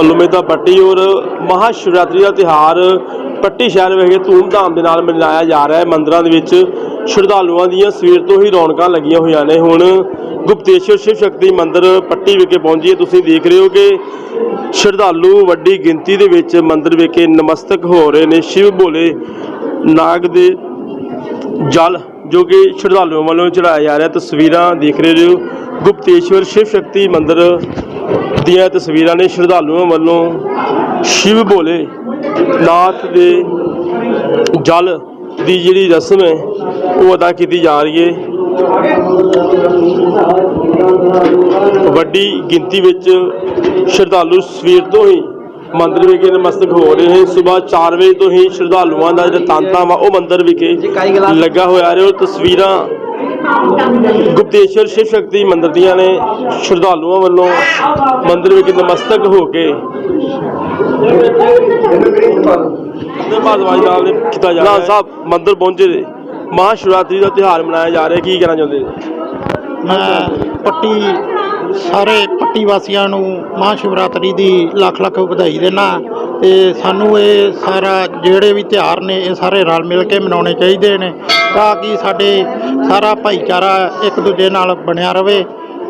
ਪੱਲੂਮੇਦਾ ਪੱਟੀ ਔਰ ਮਹਾ ਸ਼ਿਵਰਾਤਰੀ ਦਾ ਤਿਹਾਰ ਪੱਟੀ ਸ਼ਹਿਰ ਵਿਖੇ ਧੂਮਧਾਮ ਦੇ ਨਾਲ ਮਨਾਇਆ ਜਾ ਰਿਹਾ ਹੈ। ਮੰਦਰਾਂ ਦੇ ਵਿੱਚ ਸ਼ਰਧਾਲੂਆਂ ਦੀਆਂ ਸਵੇਰ ਤੋਂ ਹੀ ਰੌਣਕਾਂ ਲੱਗੀਆਂ ਹੋਈਆਂ ਨੇ। ਹੁਣ ਗੁਪਤੇਸ਼ਵਰ ਸ਼ਿਵ ਸ਼ਕਤੀ ਮੰਦਿਰ ਪੱਟੀ ਵਿਖੇ ਪਹੁੰਚੀ ਹੈ। ਤੁਸੀਂ ਦੇਖ ਰਹੇ ਹੋ ਕਿ ਸ਼ਰਧਾਲੂ ਵੱਡੀ ਗਿਣਤੀ ਦੇ ਵਿੱਚ ਮੰਦਿਰ ਵਿਖੇ ਨਮਸਤਕ ਹੋ ਰਹੇ ਨੇ। ਸ਼ਿਵ ਭੋਲੇ ਨਾਗ ਦੇ ਜਲ ਜੋ ਕਿ ਸ਼ਰਧਾਲੂਆਂ ਵੱਲੋਂ ਚੜਾਇਆ ਜਾ ਰਿਹਾ ਤਸਵੀਰਾਂ ਦੇਖ ਰਹੇ ਹੋ। ਗੁਪਤੇਸ਼ਵਰ ਸ਼ਿਵ ਸ਼ਕਤੀ ਮੰਦਿਰ ਦੀਆਂ ਤਸਵੀਰਾਂ ਨੇ ਸ਼ਰਧਾਲੂਆਂ ਵੱਲੋਂ ਸ਼ਿਵ ਭੋਲੇ ਨਾਥ ਦੇ ਜਲ ਦੀ ਜਿਹੜੀ ਰਸਮ ਹੈ ਉਹ ਅਦਾ ਕੀਤੀ ਜਾ ਰਹੀ ਹੈ। ਵੱਡੀ ਗਿਣਤੀ ਵਿੱਚ ਸ਼ਰਧਾਲੂ ਸਵੇਰ ਤੋਂ ਹੀ ਮੰਦਿਰ ਵਿਖੇ ਨਮਸਤਕ ਹੋ ਰਹੇ ਹਨ ਸਵੇਰ 4 ਵਜੇ ਤੋਂ ਹੀ ਸ਼ਰਧਾਲੂਆਂ ਦਾ ਜਿਹੜਾ ਤਾਂਤਾ ਵਾ ਉਹ ਮੰਦਿਰ ਵਿਖੇ ਲੱਗਾ ਹੋਇਆ ਹੈ। ਔਰ ਤਸਵੀਰਾਂ ਗੁਪਤੇਸ਼ਵਰ ਸ਼ਿਵ ਸ਼ਕਤੀ ਮੰਦਿਰ ਦੀਆਂ ਨੇ ਸ਼ਰਧਾਲੂਆਂ ਵੱਲੋਂ ਮੰਦਿਰ ਵਿਖੇ ਨਮਸਤਕ ਹੋ ਕੇ ਧੰਨਵਾਦ ਨਾਲ ਨੇ ਕੀਤਾ ਜਾ ਰਿਹਾ ਹੈ। ਸਾਹਿਬ ਮੰਦਿਰ ਪਹੁੰਚੇ ਨੇ। ਮਹਾ ਸ਼ਿਵਰਾਤਰੀ ਦਾ ਤਿਉਹਾਰ ਮਨਾਇਆ ਜਾ ਰਿਹਾ ਕੀ ਕਹਿਣਾ ਚਾਹੁੰਦੇ ਮੈਂ ਪੱਟੀ ਸਾਰੇ ਪੱਟੀ ਵਾਸੀਆਂ ਨੂੰ ਮਹਾਂ ਸ਼ਿਵਰਾਤਰੀ ਦੀ ਲੱਖ ਲੱਖ ਵਧਾਈ ਦੇਣਾ ਤੇ ਸਾਨੂੰ ਇਹ ਸਾਰਾ ਜਿਹੜੇ ਵੀ ਤਿਉਹਾਰ ਨੇ, ਇਹ ਸਾਰੇ ਰਲ ਮਿਲ ਕੇ ਮਨਾਉਣੇ ਚਾਹੀਦੇ ਨੇ ਤਾਂ ਕਿ ਸਾਡੇ ਸਾਰਾ ਭਾਈਚਾਰਾ ਇੱਕ ਦੂਜੇ ਨਾਲ ਬਣਿਆ ਰਹੇ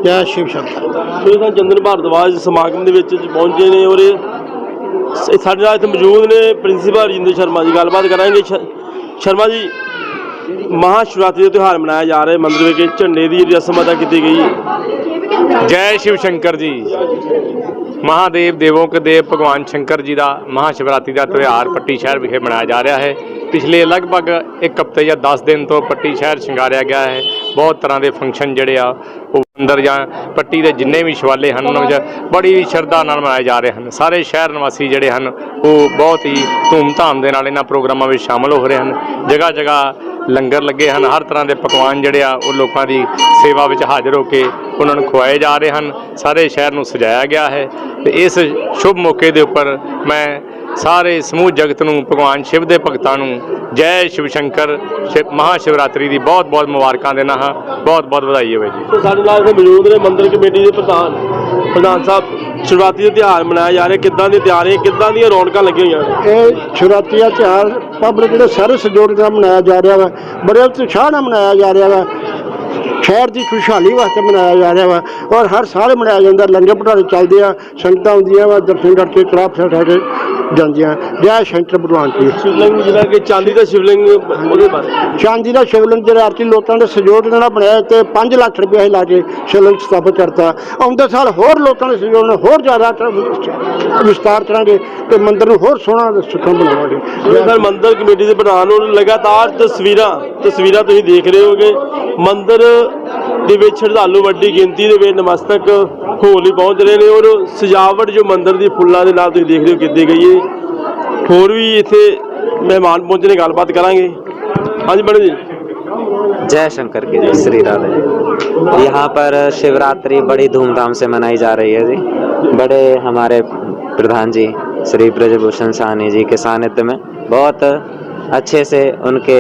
ਜੈ ਸ਼ਿਵ ਸ਼ੰਕਰ ਇਹ ਤਾਂ ਚੰਦਨ ਭਾਰਦਵਾਜ ਸਮਾਗਮ ਦੇ ਵਿੱਚ ਪਹੁੰਚੇ ਨੇ ਔਰ ਇਹ ਸਾਡੇ ਨਾਲ ਇੱਥੇ ਮੌਜੂਦ ਨੇ ਪ੍ਰਿੰਸੀਪਲ ਰਜਿੰਦਰ ਸ਼ਰਮਾ ਜੀ। ਗੱਲਬਾਤ ਕਰਾਂਗੇ ਸ਼ਰਮਾ ਜੀ ਮਹਾ ਸ਼ਿਵਰਾਤਰੀ ਦਾ ਤਿਉਹਾਰ ਮਨਾਇਆ ਜਾ ਰਿਹਾ ਹੈ। ਮੰਦਿਰ ਵਿਖੇ ਝੰਡੇ ਦੀ ਰਸਮ ਅਦਾ ਕੀਤੀ ਗਈ ਜੈ ਸ਼ਿਵ ਸ਼ੰਕਰ ਜੀ। ਮਹਾਦੇਵ ਦੇਵੋਂ ਕੇ ਦੇਵ ਭਗਵਾਨ ਸ਼ੰਕਰ ਜੀ ਦਾ ਮਹਾਸ਼ਿਵਰਾਤਰੀ ਦਾ ਤਿਉਹਾਰ ਪੱਟੀ ਸ਼ਹਿਰ ਵਿਖੇ ਮਨਾਇਆ ਜਾ ਰਿਹਾ ਹੈ। ਪਿਛਲੇ ਲਗਭਗ ਇੱਕ ਹਫ਼ਤੇ ਜਾਂ 10 ਦਿਨ ਤੋਂ ਪੱਟੀ ਸ਼ਹਿਰ ਸ਼ਿੰਗਾਰਿਆ ਗਿਆ ਹੈ। ਬਹੁਤ ਤਰ੍ਹਾਂ ਦੇ ਫੰਕਸ਼ਨ ਜਿਹੜੇ ਆ ਉਹ ਅੰਦਰ ਜਾਂ ਪੱਟੀ ਦੇ ਜਿੰਨੇ ਵੀ ਸ਼ਵਾਲੇ ਹਨ, ਉਹਨਾਂ ਵਿੱਚ ਬੜੀ ਸ਼ਰਧਾ ਨਾਲ ਮਨਾਏ ਜਾ ਰਹੇ ਹਨ। ਸਾਰੇ ਸ਼ਹਿਰ ਨਿਵਾਸੀ ਜਿਹੜੇ ਹਨ, ਉਹ ਬਹੁਤ ਹੀ ਧੂਮ-ਧਾਮ ਦੇ ਨਾਲ ਇਹਨਾਂ ਪ੍ਰੋਗਰਾਮਾਂ ਵਿੱਚ ਸ਼ਾਮਲ ਹੋ ਰਹੇ ਹਨ। ਜਗ੍ਹਾ ਜਗ੍ਹਾ ਲੰਗਰ ਲੱਗੇ ਹਨ। ਹਰ ਤਰ੍ਹਾਂ ਦੇ ਪਕਵਾਨ ਜਿਹੜੇ ਆ, ਉਹ ਲੋਕਾਂ ਦੀ ਸੇਵਾ ਵਿੱਚ ਹਾਜ਼ਰ ਹੋ ਕੇ ਉਹਨਾਂ ਨੂੰ ਖਵਾਏ ਜਾ ਰਹੇ ਹਨ। ਸਾਰੇ ਸ਼ਹਿਰ ਨੂੰ ਸਜਾਇਆ ਗਿਆ ਹੈ। ਤੇ ਇਸ ਸ਼ੁਭ ਮੌਕੇ ਦੇ ਉੱਪਰ ਮੈਂ ਸਾਰੇ ਸਮੂਹ ਜਗਤ ਨੂੰ ਭਗਵਾਨ ਸ਼ਿਵ ਦੇ ਭਗਤਾਂ ਨੂੰ ਜੈ ਸ਼ਿਵ ਸ਼ੰਕਰ ਸ਼ਿਵ ਮਹਾ ਸ਼ਿਵਰਾਤਰੀ ਦੀ ਬਹੁਤ ਬਹੁਤ ਮੁਬਾਰਕਾਂ ਦੇਣਾ ਹਾਂ। ਬਹੁਤ ਬਹੁਤ ਵਧਾਈ ਹੋਵੇ ਜੀ। ਸਾਡੇ ਨਾਲ ਇੱਥੇ ਮੌਜੂਦ ਨੇ ਮੰਦਿਰ ਕਮੇਟੀ ਦੇ ਪ੍ਰਧਾਨ ਪ੍ਰਧਾਨ ਸਾਹਿਬ ਸ਼ਿਵਰਾਤਰੀ ਦਾ ਤਿਉਹਾਰ ਮਨਾਇਆ ਜਾ ਰਿਹਾ ਕਿੱਦਾਂ ਦੀ ਤਿਆਰੀਆਂ ਕਿੱਦਾਂ ਦੀਆਂ ਰੌਣਕਾਂ ਲੱਗੀਆਂ ਹੋਈਆਂ ਨੇ? ਇਹ ਸ਼ਿਵਰਾਤਰੀ ਦਾ ਤਿਉਹਾਰ ਪਬਲਿਕ ਜਿਹੜੇ ਸਾਰੇ ਸਹਿਯੋਗ ਨਾਲ ਮਨਾਇਆ ਜਾ ਰਿਹਾ ਵਾ ਬੜੇ ਉਤਸ਼ਾਹ ਨਾਲ ਮਨਾਇਆ ਜਾ ਰਿਹਾ ਵਾ। ਸ਼ਹਿਰ ਦੀ ਖੁਸ਼ਹਾਲੀ ਵਾਸਤੇ ਮਨਾਇਆ ਜਾ ਰਿਹਾ ਵਾ ਔਰ ਹਰ ਸਾਲ ਮਨਾਇਆ ਜਾਂਦਾ ਲੰਗਰ ਭਟਾਰੇ ਚੱਲਦੇ ਆ ਸੰਗਤਾਂ ਆਉਂਦੀਆਂ ਵਾ ਦਰਸ਼ਨ ਕਰਕੇ ਕਰਾਪ ਛੱਡ ਕੇ ਜਾਂਦੀਆਂ। ਸ਼ੰਕਰ ਭਗਵਾਨ ਜੀ ਸ਼ਿਵਲਿੰਗ ਜਿਹੜਾ ਕਿ ਚਾਂਦੀ ਦਾ ਸ਼ਿਵਲਿੰਗ ਉਹਦੇ ਬਾਰੇ। ਚਾਂਦੀ ਦਾ ਸ਼ਿਵਲਿੰਗ ਜਿਹੜਾ ਆਰਤੀ ਲੋਕਾਂ ਦੇ ਸਹਿਯੋਗ ਨਾਲ ਬਣਾਇਆ ਤੇ 5 ਲੱਖ ਰੁਪਏ ਲਾ ਕੇ ਸ਼ਿਵਲਿੰਗ ਸਥਾਪਿਤ ਕਰਤਾ। ਆਉਂਦੇ ਸਾਲ ਹੋਰ ਲੋਕਾਂ ਦੇ ਸਹਿਯੋਗ ਨਾਲ ਹੋਰ ਜ਼ਿਆਦਾ ਵਿਸਤਾਰ ਕਰਾਂਗੇ ਤੇ ਮੰਦਿਰ ਨੂੰ ਹੋਰ ਸੋਹਣਾ ਸੁਖਮ ਬਣਾਵਾਂਗੇ। ਸਰ ਮੰਦਿਰ ਕਮੇਟੀ ਦੇ ਪ੍ਰਧਾਨ ਨੂੰ ਲਗਾਤਾਰ ਤਸਵੀਰਾਂ। ਤਸਵੀਰਾਂ ਤੁਸੀਂ ਦੇਖ ਰਹੇ ਹੋਗੇ ਮੰਦਿਰ ਦੇ ਵਿੱਚ ਸ਼ਰਧਾਲੂ ਵੱਡੀ ਗਿਣਤੀ ਦੇ ਵਿੱਚ ਨਮਸਤਕ ਹੋਣ ਲਈ ਪਹੁੰਚ ਰਹੇ ਨੇ ਔਰ ਸਜਾਵਟ ਜੋ ਮੰਦਿਰ ਦੀ ਫੁੱਲਾਂ ਦੇ ਨਾਲ ਤੁਸੀਂ ਦੇਖ ਰਹੇ ਹੋ ਕੀਤੀ ਗਈ ਹੈ ਹੋਰ ਵੀ ਇੱਥੇ ਮਹਿਮਾਨ ਪਹੁੰਚੇ ਨੇ ਗੱਲਬਾਤ ਕਰਾਂਗੇ ਹਾਂਜੀ ਮੈਡਮ ਜੀ जय शंकर की जय श्री राधे यहाँ पर शिवरात्रि बड़ी धूमधाम से मनाई जा रही है जी बड़े हमारे प्रधान जी श्री ब्रजभूषण साहनी जी के सानिध्य में बहुत अच्छे से उनके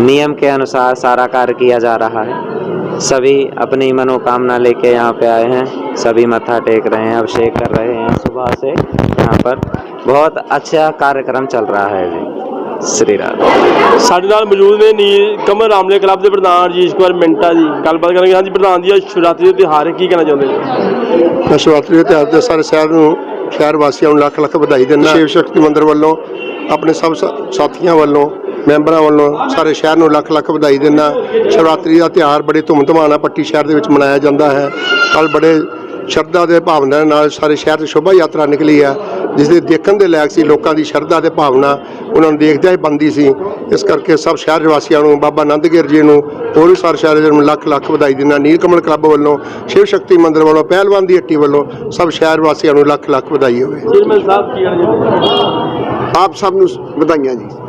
नियम के अनुसार सारा कार्य किया जा रहा है सभी अपनी मनोकामना लेके यहाँ पे आए हैं सभी मत्था टेक रहे हैं अभिषेक कर रहे हैं सुबह से यहाँ पर बहुत अच्छा कार्यक्रम चल रहा है जी श्री राधे ਸਾਡੇ ਨਾਲ ਮੌਜੂਦ ਨੇ ਨੀਲ ਕਮਲ ਰਾਮਲੇ ਕਲੱਬ ਦੇ ਪ੍ਰਧਾਨ ਰਜੀਸ਼ ਕੁਮਾਰ ਮਿੰਟਾ ਜੀ ਗੱਲਬਾਤ ਕਰਾਂਗੇ ਹਾਂਜੀ ਪ੍ਰਧਾਨ ਜੀ ਅੱਜ ਸ਼ਿਵਰਾਤਰੀ ਦਾ ਤਿਉਹਾਰ ਹੈ ਕੀ ਕਹਿਣਾ ਚਾਹੁੰਦੇ ਜੀ ਸ਼ਿਵਰਾਤਰੀ ਦੇ ਤਿਉਹਾਰ ਤੇ ਸਾਰੇ ਸ਼ਹਿਰ ਨੂੰ ਸ਼ਹਿਰ ਵਾਸੀਆਂ ਨੂੰ ਲੱਖ ਲੱਖ ਵਧਾਈ ਦਿੰਦਾ ਸ਼ਿਵ ਸ਼ਕਤੀ ਮੰਦਿਰ ਵੱਲੋਂ ਆਪਣੇ ਸਭ ਸਾ- ਸਾਥੀਆਂ ਵੱਲੋਂ ਮੈਂਬਰਾਂ ਵੱਲੋਂ ਸਾਰੇ ਸ਼ਹਿਰ ਨੂੰ ਲੱਖ ਲੱਖ ਵਧਾਈ ਦਿੰਦਾ ਸ਼ਿਵਰਾਤਰੀ ਦਾ ਤਿਉਹਾਰ ਬੜੇ ਧੂਮਧਾਮ ਨਾਲ ਪੱਟੀ ਸ਼ਹਿਰ ਦੇ ਵਿੱਚ ਮਨਾਇਆ ਜਾਂਦਾ ਹੈ। ਕੱਲ ਬੜੇ ਸ਼ਰਧਾ ਦੇ ਭਾਵਨਾ ਨਾਲ ਸਾਰੇ ਸ਼ਹਿਰ 'ਚ ਸ਼ੋਭਾ ਯਾਤਰਾ ਨਿਕਲੀ ਹੈ ਜਿਸ ਦੇ ਦੇਖਣ ਦੇ ਲਾਇਕ ਸੀ ਲੋਕਾਂ ਦੀ ਸ਼ਰਧਾ ਤੇ ਭਾਵਨਾ। ਉਹਨਾਂ ਨੂੰ ਦੇਖਦਿਆਂ ਹੀ ਬੰਦੀ ਸੀ। ਇਸ ਕਰਕੇ ਸਭ ਸ਼ਹਿਰ ਵਾਸੀਆਂ ਨੂੰ ਬਾਬਾ ਆਨੰਦਗਿਰ ਜੀ ਨੂੰ ਹੋਰ ਵੀ ਸਾਰੇ ਸ਼ਹਿਰ ਨੂੰ ਲੱਖ ਲੱਖ ਵਧਾਈ ਦਿੰਦਾ ਨੀਲ ਕਮਲ ਕਲੱਬ ਵੱਲੋਂ ਸ਼ਿਵ ਸ਼ਕਤੀ ਮੰਦਿਰ ਵੱਲੋਂ ਪਹਿਲਵਾਨ ਦੀ ਹੱਟੀ ਵੱਲੋਂ ਸਭ ਸ਼ਹਿਰ ਵਾਸੀਆਂ ਨੂੰ ਲੱਖ ਲੱਖ ਵਧਾਈ ਹੋਵੇ। ਆਪ ਸਭ ਨੂੰ ਵਧਾਈਆਂ ਜੀ।